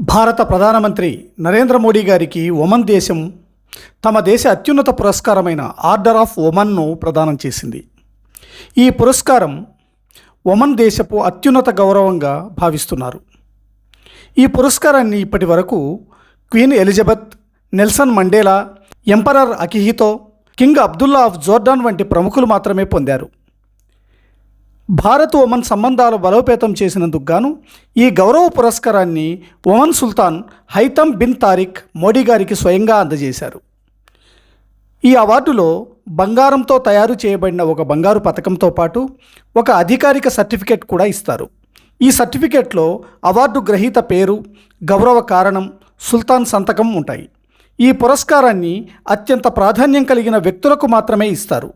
భారత ప్రధానమంత్రి నరేంద్ర మోడీ గారికి ఒమన్ దేశం తమ దేశ అత్యున్నత పురస్కారమైన ఆర్డర్ ఆఫ్ ఒమన్ను ప్రదానం చేసింది. ఈ పురస్కారం ఒమన్ దేశపు అత్యున్నత గౌరవంగా భావిస్తున్నారు. ఈ పురస్కారాన్ని ఇప్పటి వరకు queen Elizabeth Nelson Mandela emperor Akihito king Abdullah of Jordan వంటి ప్రముఖులు మాత్రమే పొందారు. భారత్ ఒమన్ సంబంధాలు బలోపేతం చేసినందుకు గాను ఈ గౌరవ పురస్కారాన్ని Oman Sultan Haitham bin Tariq Modi గారికి స్వయంగా అందజేశారు. ఈ అవార్డులో బంగారంతో తయారు చేయబడిన ఒక బంగారు పథకంతో పాటు ఒక అధికారిక సర్టిఫికేట్ కూడా ఇస్తారు. ఈ సర్టిఫికెట్లో అవార్డు గ్రహీత పేరు గౌరవ కారణం సుల్తాన్ సంతకం ఉంటాయి. ఈ పురస్కారాన్ని అత్యంత ప్రాధాన్యం కలిగిన వ్యక్తులకు మాత్రమే ఇస్తారు.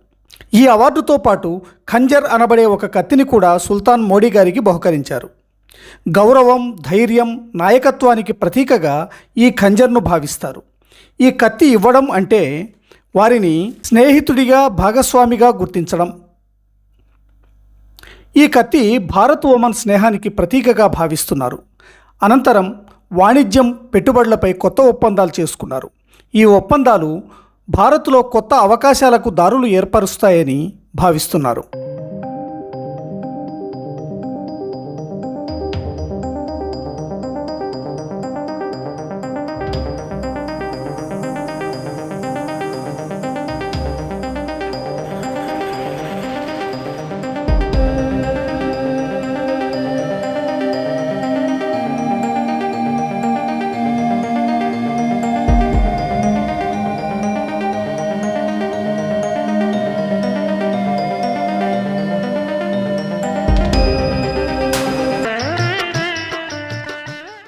ఈ అవార్డుతో పాటు ఖంజర్ అనబడే ఒక కత్తిని కూడా సుల్తాన్ మోడీ గారికి బహుకరించారు. గౌరవం ధైర్యం నాయకత్వానికి ప్రతీకగా ఈ ఖంజర్ను భావిస్తారు. ఈ కత్తి ఇవ్వడం అంటే వారిని స్నేహితుడిగా భాగస్వామిగా గుర్తించడం. ఈ కత్తి భారత్ ఒమన్ స్నేహానికి ప్రతీకగా భావిస్తున్నారు. అనంతరం వాణిజ్యం పెట్టుబడులపై కొత్త ఒప్పందాలు చేసుకున్నారు. ఈ ఒప్పందాలు భారత్లో కొత్త అవకాశాలకు దారులు ఏర్పరుస్తాయని భావిస్తున్నారు.